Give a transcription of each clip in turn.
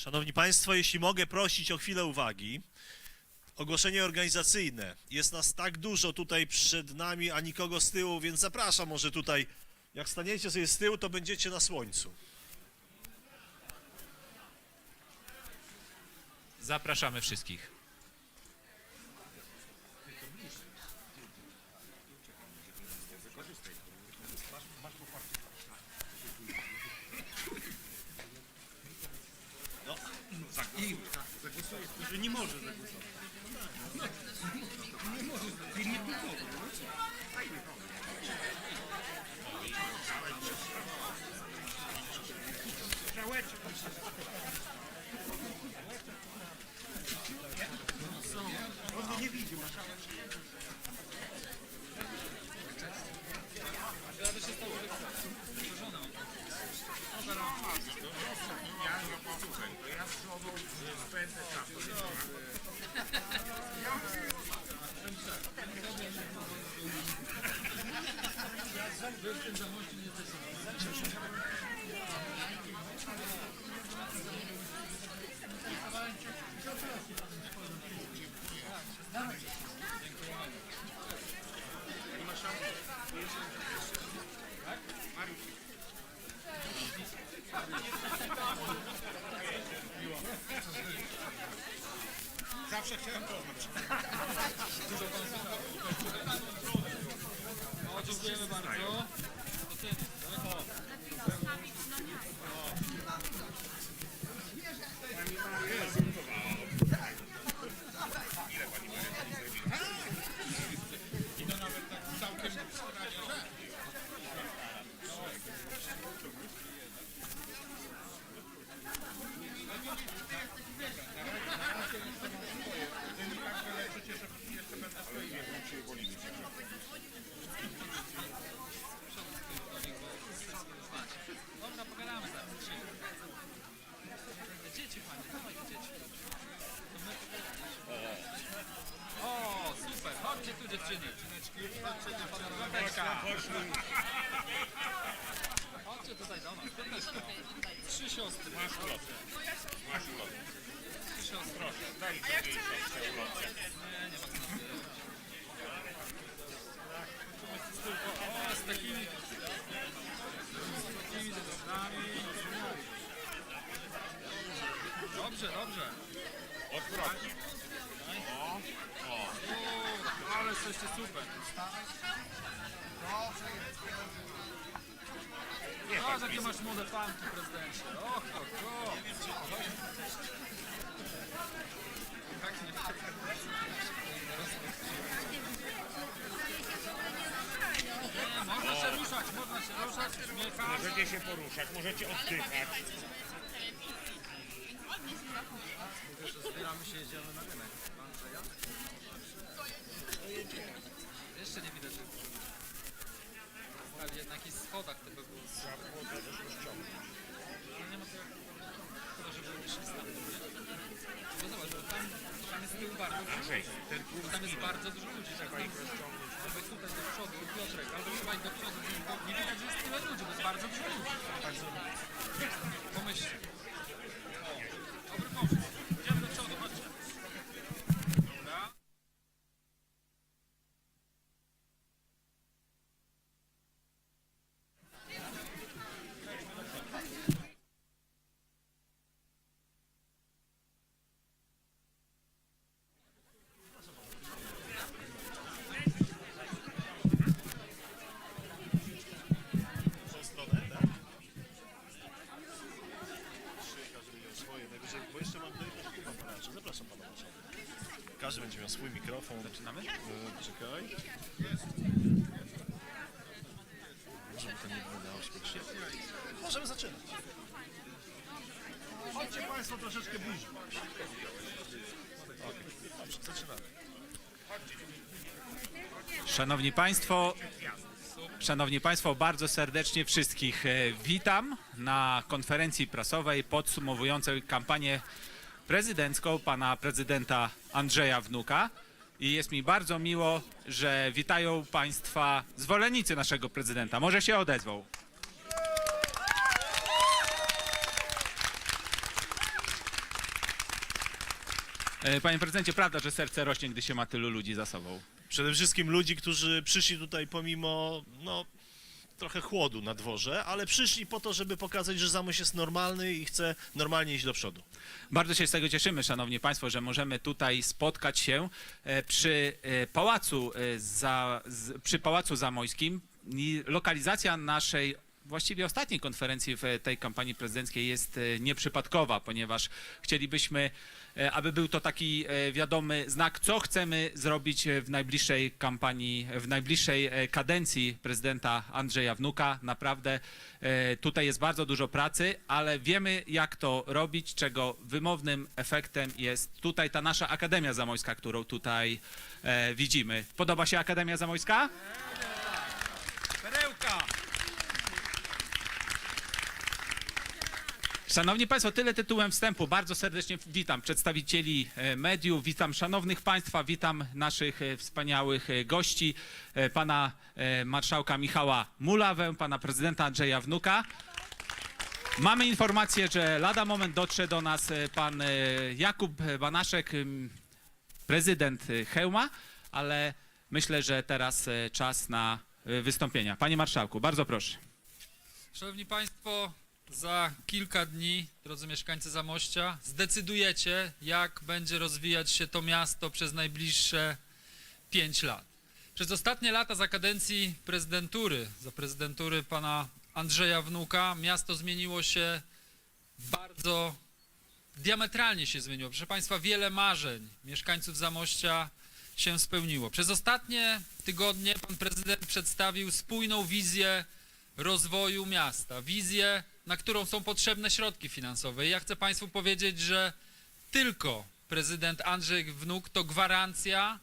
Szanowni Państwo, jeśli mogę prosić o chwilę uwagi. Ogłoszenie organizacyjne. Jest nas tak dużo tutaj przed nami, a nikogo z tyłu, więc zapraszam może tutaj. Jak staniecie sobie z tyłu, to będziecie na słońcu. Zapraszamy wszystkich. Вже не може. Не може. Він не кусок. Он не видел. Odwrotnie. O, ale jesteście super. Zobacz, jakie masz młode panki, prezydencie. Och, och, och. Tak nie Nie, można się ruszać, można się ruszać, śmiechać. Możecie się poruszać, możecie oddychać. Zbieramy się, jedziemy na rynek. Jeszcze nie widać, że stali na jakichś schodach to by było. Ale nie ma to jak... Chyba, żeby stamtąd, nie? No zobacz, bo tam, tam jest tył bardzo dużo Andrzej, ludzi. ten Bo kurs tam jest bardzo dużo ludzi. Trzeba ich rozciągnąć. Albo tutaj do przodu, Piotrek, albo trzeba iść do przodu, bo nie widać, że jest tyle ludzi, bo jest bardzo dużo ludzi. Pomyślcie. Dobry pomysł. Idziemy do przodu, chodźcie. Dobra. tą stronę, tak? Trzy, każdy będzie miał swoje, najwyżej, bo jeszcze mam panacze. Zapraszam pana marszałka. Każdy będzie miał swój mikrofon. Zaczynamy? E, czekaj. To nie wyglądało śmiesznie. Możemy zaczynać. Chodźcie państwo troszeczkę bliżej. Okej, dobrze, zaczynamy. Szanowni Państwo, Szanowni Państwo, bardzo serdecznie wszystkich e, witam na konferencji prasowej podsumowującej kampanię prezydencką pana prezydenta Andrzeja Wnuka. I jest mi bardzo miło, że witają Państwa zwolennicy naszego prezydenta. Może się odezwą. E, Panie prezydencie, prawda, że serce rośnie, gdy się ma tylu ludzi za sobą? Przede wszystkim ludzi, którzy przyszli tutaj pomimo, no, trochę chłodu na dworze, ale przyszli po to, żeby pokazać, że Zamość jest normalny i chce normalnie iść do przodu. Bardzo się z tego cieszymy, szanowni państwo, że możemy tutaj spotkać się e, przy e, pałacu, e, za, z, przy pałacu zamojskim. I lokalizacja naszej właściwie ostatniej konferencji w tej kampanii prezydenckiej jest e, nieprzypadkowa, ponieważ chcielibyśmy, e, aby był to taki e, wiadomy znak, co chcemy zrobić w najbliższej kampanii, w najbliższej kadencji prezydenta Andrzeja Wnuka. Naprawdę tutaj jest bardzo dużo pracy, ale wiemy jak to robić, czego wymownym efektem jest tutaj ta nasza Akademia Zamojska, którą tutaj widzimy. Podoba się Akademia Zamojska? Szanowni Państwo, tyle tytułem wstępu. Bardzo serdecznie witam przedstawicieli e, mediów, witam szanownych Państwa, witam naszych e, wspaniałych e, gości, pana marszałka Michała Mulawę, pana prezydenta Andrzeja Wnuka. Mamy informację, że lada moment dotrze do nas pan Jakub Banaszek, prezydent Chełma, ale myślę, że teraz czas na wystąpienia. Panie marszałku, bardzo proszę. Szanowni Państwo, za kilka dni, drodzy mieszkańcy Zamościa, zdecydujecie, jak będzie rozwijać się to miasto przez najbliższe pięć lat. Przez ostatnie lata za kadencji prezydentury, za prezydentury pana Andrzeja Wnuka, miasto zmieniło się bardzo diametralnie się zmieniło. Proszę Państwa, wiele marzeń mieszkańców Zamościa się spełniło. Przez ostatnie tygodnie pan prezydent przedstawił spójną wizję rozwoju miasta, wizję, na którą są potrzebne środki finansowe. I ja chcę Państwu powiedzieć, że tylko prezydent Andrzej Wnuk to gwarancja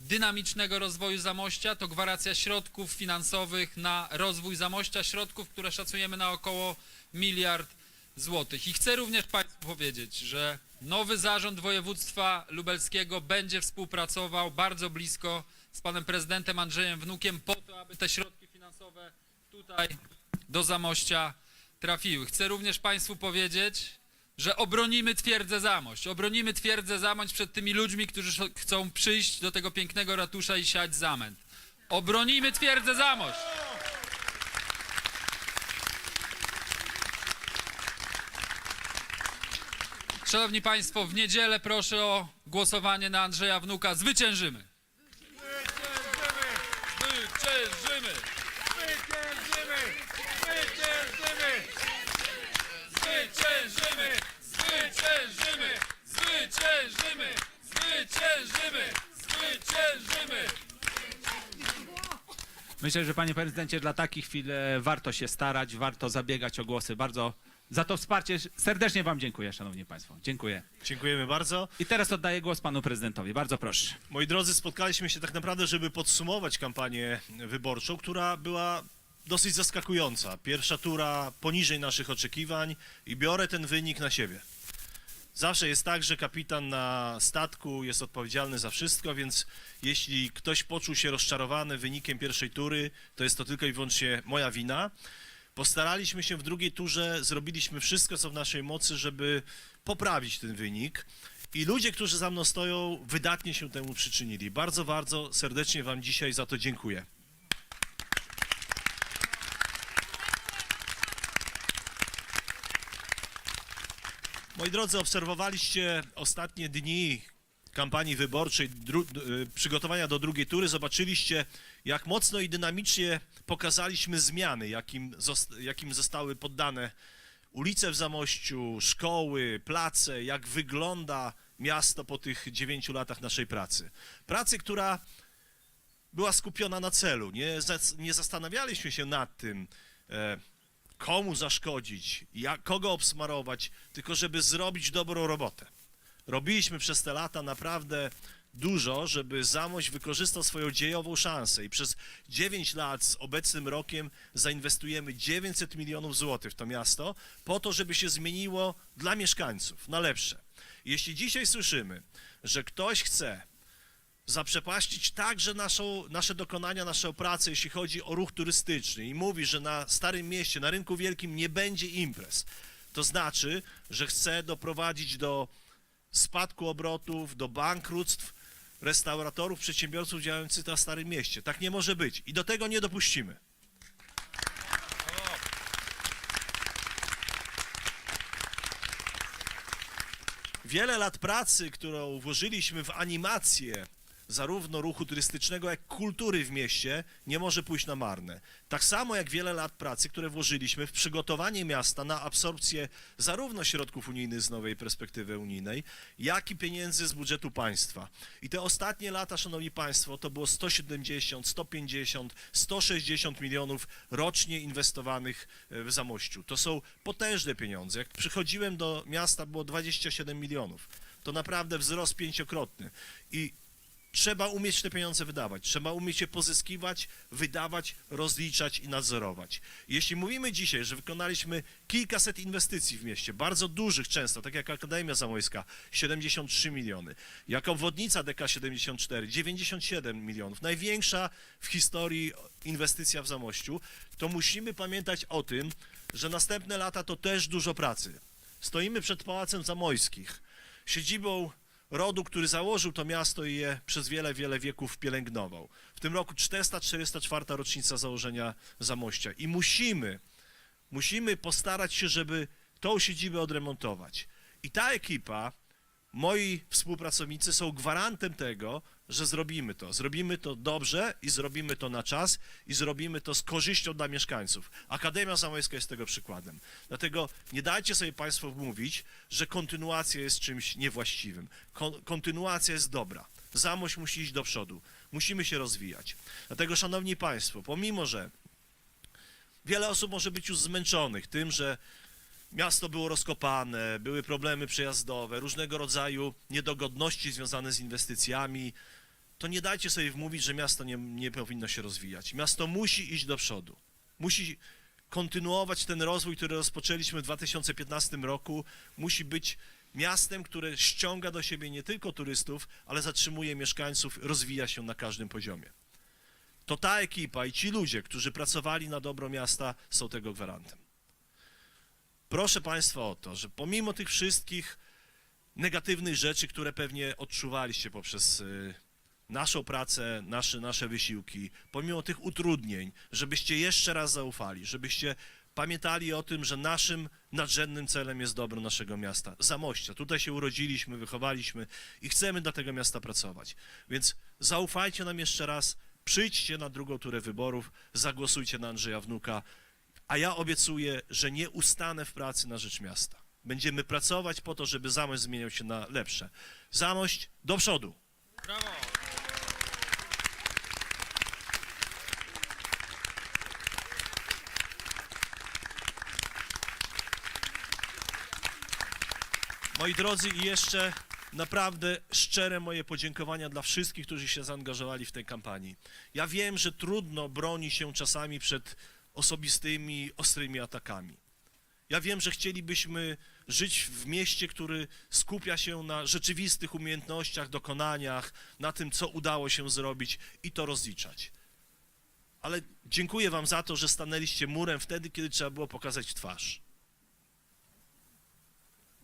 dynamicznego rozwoju Zamościa, to gwarancja środków finansowych na rozwój Zamościa, środków, które szacujemy na około miliard złotych. I chcę również Państwu powiedzieć, że nowy zarząd województwa lubelskiego będzie współpracował bardzo blisko z panem prezydentem Andrzejem Wnukiem po to, aby te środki finansowe tutaj do Zamościa trafiły. Chcę również Państwu powiedzieć, że obronimy twierdzę Zamość. Obronimy twierdzę Zamość przed tymi ludźmi, którzy chcą przyjść do tego pięknego ratusza i siać zamęt. Obronimy twierdzę Zamość. Szanowni Państwo, w niedzielę proszę o głosowanie na Andrzeja Wnuka. Zwyciężymy! Zwyciężymy! Zwyciężymy! Zwyciężymy! Zwyciężymy! Myślę, że panie prezydencie, dla takich chwil e, warto się starać, warto zabiegać o głosy. Bardzo za to wsparcie serdecznie wam dziękuję, szanowni państwo. Dziękuję. Dziękujemy bardzo. I teraz oddaję głos panu prezydentowi. Bardzo proszę. Moi drodzy, spotkaliśmy się tak naprawdę, żeby podsumować kampanię wyborczą, która była dosyć zaskakująca. Pierwsza tura poniżej naszych oczekiwań i biorę ten wynik na siebie. Zawsze jest tak, że kapitan na statku jest odpowiedzialny za wszystko, więc jeśli ktoś poczuł się rozczarowany wynikiem pierwszej tury, to jest to tylko i wyłącznie moja wina. Postaraliśmy się w drugiej turze, zrobiliśmy wszystko, co w naszej mocy, żeby poprawić ten wynik. I ludzie, którzy za mną stoją, wydatnie się temu przyczynili. Bardzo, bardzo serdecznie Wam dzisiaj za to dziękuję. Moi drodzy, obserwowaliście ostatnie dni kampanii wyborczej, y, przygotowania do drugiej tury. Zobaczyliście, jak mocno i dynamicznie pokazaliśmy zmiany, jakim, jakim zostały poddane ulice w Zamościu, szkoły, place, jak wygląda miasto po tych dziewięciu latach naszej pracy. Pracy, która była skupiona na celu. Nie, nie zastanawialiśmy się nad tym, e, komu zaszkodzić, jak, kogo obsmarować, tylko żeby zrobić dobrą robotę. Robiliśmy przez te lata naprawdę dużo, żeby Zamość wykorzystał swoją dziejową szansę i przez 9 lat z obecnym rokiem zainwestujemy 900 milionów złotych w to miasto po to, żeby się zmieniło dla mieszkańców na lepsze. Jeśli dzisiaj słyszymy, że ktoś chce zaprzepaścić także naszą, nasze dokonania, naszą pracę, jeśli chodzi o ruch turystyczny i mówi, że na Starym Mieście, na Rynku Wielkim nie będzie imprez, to znaczy, że chce doprowadzić do spadku obrotów, do bankructw restauratorów, przedsiębiorców działających na Starym Mieście. Tak nie może być i do tego nie dopuścimy. Wiele lat pracy, którą włożyliśmy w animację zarówno ruchu turystycznego, jak kultury w mieście, nie może pójść na marne. Tak samo jak wiele lat pracy, które włożyliśmy w przygotowanie miasta na absorpcję zarówno środków unijnych z nowej perspektywy unijnej, jak i pieniędzy z budżetu państwa. I te ostatnie lata, szanowni państwo, to było 170, 150, 160 milionów rocznie inwestowanych e, w Zamościu. To są potężne pieniądze. Jak przychodziłem do miasta, było 27 milionów. To naprawdę wzrost pięciokrotny. I trzeba umieć te pieniądze wydawać, trzeba umieć je pozyskiwać, wydawać, rozliczać i nadzorować. Jeśli mówimy dzisiaj, że wykonaliśmy kilkaset inwestycji w mieście, bardzo dużych często, tak jak Akademia Zamojska, 73 miliony, jak obwodnica DK74, 97 milionów, największa w historii inwestycja w Zamościu, to musimy pamiętać o tym, że następne lata to też dużo pracy. Stoimy przed Pałacem Zamojskich, siedzibą rodu, który założył to miasto i je przez wiele, wiele wieków pielęgnował. W tym roku 444 rocznica założenia Zamościa i musimy, musimy postarać się, żeby tą siedzibę odremontować. I ta ekipa, moi współpracownicy są gwarantem tego, że zrobimy to. Zrobimy to dobrze i zrobimy to na czas i zrobimy to z korzyścią dla mieszkańców. Akademia Zamojska jest tego przykładem. Dlatego nie dajcie sobie Państwo wmówić, że kontynuacja jest czymś niewłaściwym. Kon kontynuacja jest dobra. Zamość musi iść do przodu. Musimy się rozwijać. Dlatego, Szanowni Państwo, pomimo, że wiele osób może być już zmęczonych tym, że miasto było rozkopane, były problemy przejazdowe, różnego rodzaju niedogodności związane z inwestycjami, to nie dajcie sobie wmówić, że miasto nie, nie powinno się rozwijać. Miasto musi iść do przodu. Musi kontynuować ten rozwój, który rozpoczęliśmy w 2015 roku. Musi być miastem, które ściąga do siebie nie tylko turystów, ale zatrzymuje mieszkańców, rozwija się na każdym poziomie. To ta ekipa i ci ludzie, którzy pracowali na dobro miasta, są tego gwarantem. Proszę Państwa o to, że pomimo tych wszystkich negatywnych rzeczy, które pewnie odczuwaliście poprzez y, naszą pracę, nasze, nasze wysiłki, pomimo tych utrudnień, żebyście jeszcze raz zaufali, żebyście pamiętali o tym, że naszym nadrzędnym celem jest dobro naszego miasta, Zamościa. Tutaj się urodziliśmy, wychowaliśmy i chcemy dla tego miasta pracować. Więc zaufajcie nam jeszcze raz, przyjdźcie na drugą turę wyborów, zagłosujcie na Andrzeja Wnuka, a ja obiecuję, że nie ustanę w pracy na rzecz miasta. Będziemy pracować po to, żeby Zamość zmieniał się na lepsze. Zamość do przodu! Moi drodzy, i jeszcze naprawdę szczere moje podziękowania dla wszystkich, którzy się zaangażowali w tej kampanii. Ja wiem, że trudno broni się czasami przed osobistymi, ostrymi atakami. Ja wiem, że chcielibyśmy żyć w mieście, który skupia się na rzeczywistych umiejętnościach, dokonaniach, na tym, co udało się zrobić i to rozliczać. Ale dziękuję Wam za to, że stanęliście murem wtedy, kiedy trzeba było pokazać twarz.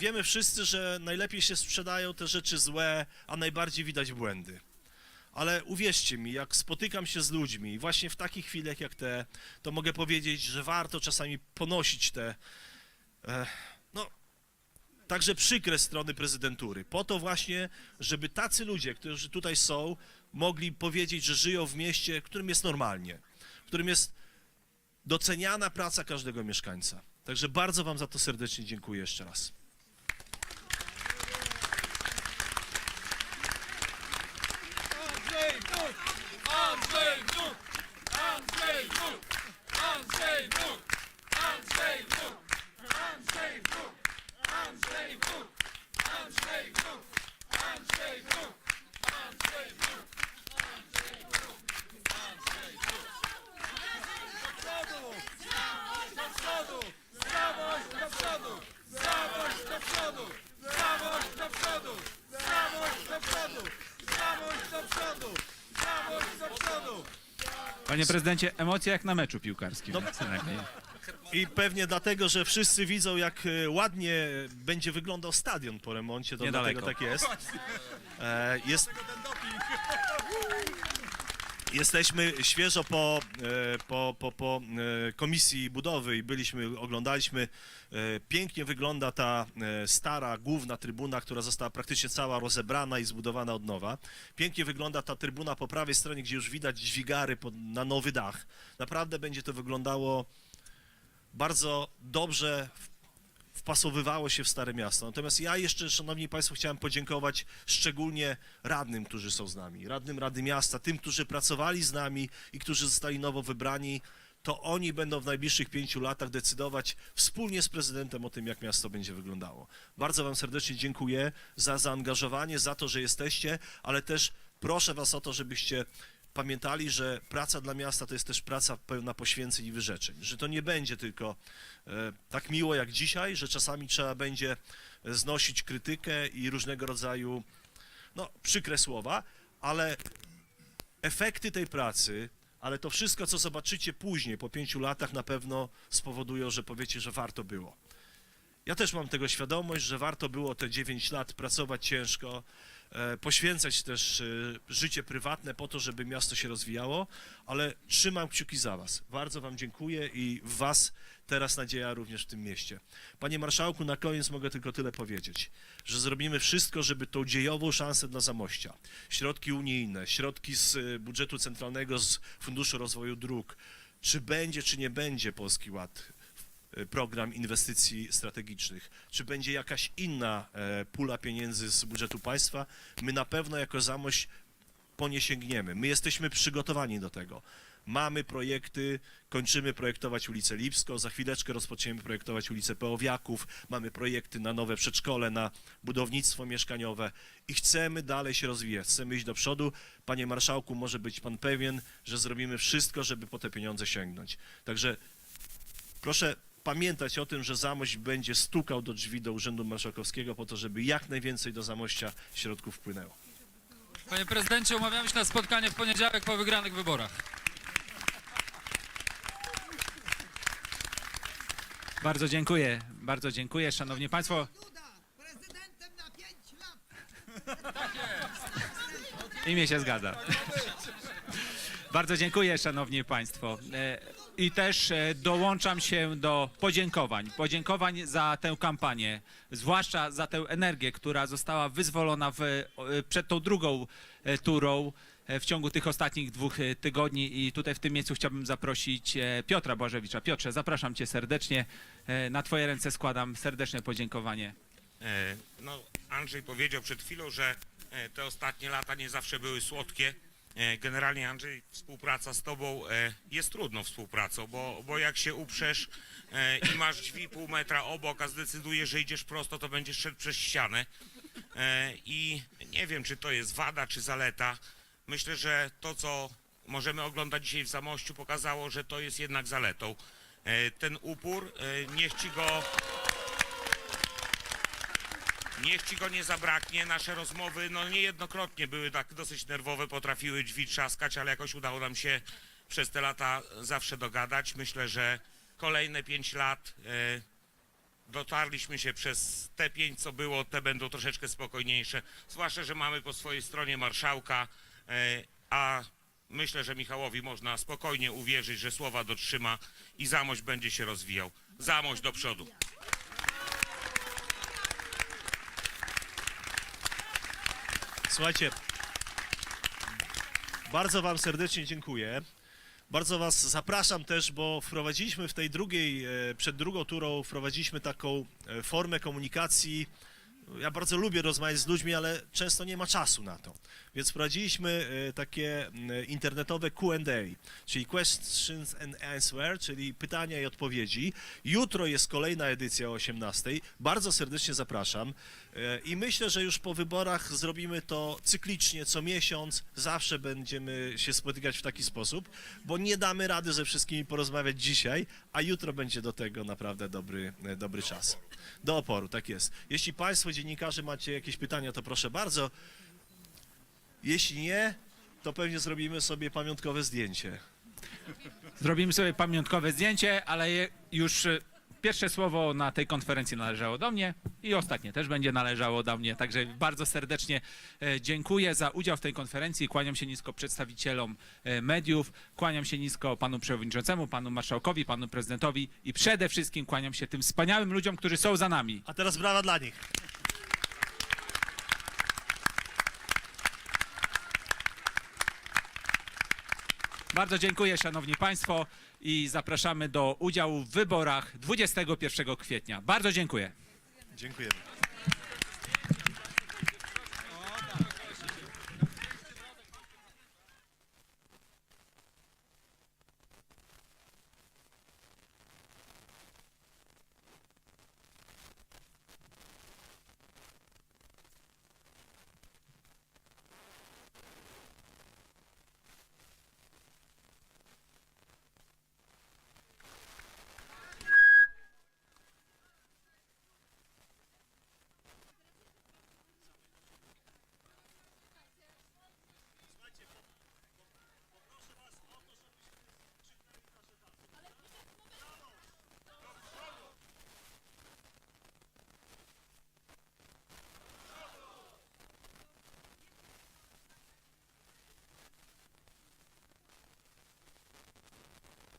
Wiemy wszyscy, że najlepiej się sprzedają te rzeczy złe, a najbardziej widać błędy. Ale uwierzcie mi, jak spotykam się z ludźmi, właśnie w takich chwilach jak te, to mogę powiedzieć, że warto czasami ponosić te, e, no, także przykre strony prezydentury. Po to właśnie, żeby tacy ludzie, którzy tutaj są, mogli powiedzieć, że żyją w mieście, którym jest normalnie, w którym jest doceniana praca każdego mieszkańca. Także bardzo Wam za to serdecznie dziękuję jeszcze raz. Prezydencie, emocje jak na meczu piłkarskim. No. co najmniej. I pewnie dlatego, że wszyscy widzą, jak e, ładnie będzie wyglądał stadion po remoncie, to Niedaleko. dlatego tak jest. E, jest. Jesteśmy świeżo po, e, po, po, po e, komisji budowy i byliśmy, oglądaliśmy. e, Pięknie wygląda ta stara, główna trybuna, która została praktycznie cała rozebrana i zbudowana od nowa. Pięknie wygląda ta trybuna po prawej stronie, gdzie już widać dźwigary na nowy dach. Naprawdę będzie to wyglądało bardzo dobrze w- wpasowywało się w Stare Miasto. Natomiast ja jeszcze, Szanowni Państwo, chciałem podziękować szczególnie radnym, którzy są z nami. Radnym Rady Miasta, tym, którzy pracowali z nami i którzy zostali nowo wybrani. To oni będą w najbliższych pięciu latach decydować wspólnie z prezydentem o tym, jak miasto będzie wyglądało. Bardzo Wam serdecznie dziękuję za zaangażowanie, za to, że jesteście, ale też proszę Was o to, żebyście pamiętali, że praca dla miasta to jest też praca pełna poświęceń i wyrzeczeń. Że to nie będzie tylko e, tak miło jak dzisiaj, że czasami trzeba będzie znosić krytykę i różnego rodzaju no, przykre słowa, ale efekty tej pracy, ale to wszystko, co zobaczycie później, po pięciu latach, na pewno spowodują, że powiecie, że warto było. Ja też mam tego świadomość, że warto było te 9 lat pracować ciężko, poświęcać też e, życie prywatne po to, żeby miasto się rozwijało, ale trzymam kciuki za Was. Bardzo Wam dziękuję i w Was teraz nadzieja również w tym mieście. Panie Marszałku, na koniec mogę tylko tyle powiedzieć, że zrobimy wszystko, żeby tą dziejową szansę dla Zamościa, środki unijne, środki z e, budżetu centralnego, z Funduszu Rozwoju Dróg, czy będzie, czy nie będzie Polski Ład, e, program inwestycji strategicznych, czy będzie jakaś inna e, pula pieniędzy z budżetu państwa, my na pewno jako Zamość po nie sięgniemy. My jesteśmy przygotowani do tego. Mamy projekty, kończymy projektować ulicę Lipską, za chwileczkę rozpoczniemy projektować ulicę Peowiaków, mamy projekty na nowe przedszkole, na budownictwo mieszkaniowe i chcemy dalej się rozwijać, chcemy iść do przodu. Panie Marszałku, może być Pan pewien, że zrobimy wszystko, żeby po te pieniądze sięgnąć. Także proszę pamiętać o tym, że Zamość będzie stukał do drzwi do Urzędu Marszałkowskiego po to, żeby jak najwięcej do Zamościa środków wpłynęło. Panie prezydencie, umawiamy się na spotkanie w poniedziałek po wygranych wyborach. Bardzo dziękuję, bardzo dziękuję, szanowni państwo. Prezydentem na 5 lat. Imię się zgadza. Bardzo dziękuję, szanowni państwo. E, I też e, dołączam się do podziękowań. Podziękowań za tę kampanię, zwłaszcza za tę energię, która została wyzwolona w, e, przed tą drugą e, turą w ciągu tych ostatnich dwóch tygodni. I tutaj w tym miejscu chciałbym zaprosić Piotra Błażewicza. Piotrze, zapraszam cię serdecznie. Na twoje ręce składam serdeczne podziękowanie. No, Andrzej powiedział przed chwilą, że te ostatnie lata nie zawsze były słodkie. E, Generalnie Andrzej, współpraca z tobą e, jest trudną współpracą, bo, bo jak się uprzesz e, i masz drzwi pół metra obok, a zdecydujesz, że idziesz prosto, to będziesz szedł przez ścianę. I nie wiem, czy to jest wada, czy zaleta. Myślę, że to, co możemy oglądać dzisiaj w Zamościu, pokazało, że to jest jednak zaletą. Ten upór, niech ci go Niech ci go nie zabraknie. Nasze rozmowy, no niejednokrotnie były tak dosyć nerwowe, potrafiły drzwi trzaskać, ale jakoś udało nam się przez te lata zawsze dogadać. Myślę, że kolejne pięć lat e, dotarliśmy się przez te pięć, co było, te będą troszeczkę spokojniejsze. Zwłaszcza, że mamy po swojej stronie marszałka, e, a myślę, że Michałowi można spokojnie uwierzyć, że słowa dotrzyma i Zamość będzie się rozwijał. Zamość do przodu. Słuchajcie, bardzo Wam serdecznie dziękuję. Bardzo Was zapraszam też, bo wprowadziliśmy w tej drugiej, e, przed drugą turą, wprowadziliśmy taką e, formę komunikacji. Ja bardzo lubię rozmawiać z ludźmi, ale często nie ma czasu na to. Więc wprowadziliśmy e, takie m, internetowe Q&A, czyli questions and answer, czyli pytania i odpowiedzi. Jutro jest kolejna edycja o 18. Bardzo serdecznie zapraszam. E, I myślę, że już po wyborach zrobimy to cyklicznie, co miesiąc. Zawsze będziemy się spotykać w taki sposób, bo nie damy rady ze wszystkimi porozmawiać dzisiaj, a jutro będzie do tego naprawdę dobry, e, dobry czas. Do oporu, tak jest. Jeśli Państwo dziennikarze macie jakieś pytania, to proszę bardzo. Jeśli nie, to pewnie zrobimy sobie pamiątkowe zdjęcie. Zrobimy sobie pamiątkowe zdjęcie, ale je- już e, pierwsze słowo na tej konferencji należało do mnie i ostatnie też będzie należało do mnie. Także bardzo serdecznie e, dziękuję za udział w tej konferencji. Kłaniam się nisko przedstawicielom e, mediów, kłaniam się nisko panu przewodniczącemu, panu marszałkowi, panu prezydentowi i przede wszystkim kłaniam się tym wspaniałym ludziom, którzy są za nami. A teraz brawa dla nich. Bardzo dziękuję, szanowni państwo, i zapraszamy do udziału w wyborach 21 kwietnia. Bardzo dziękuję. Dziękujemy.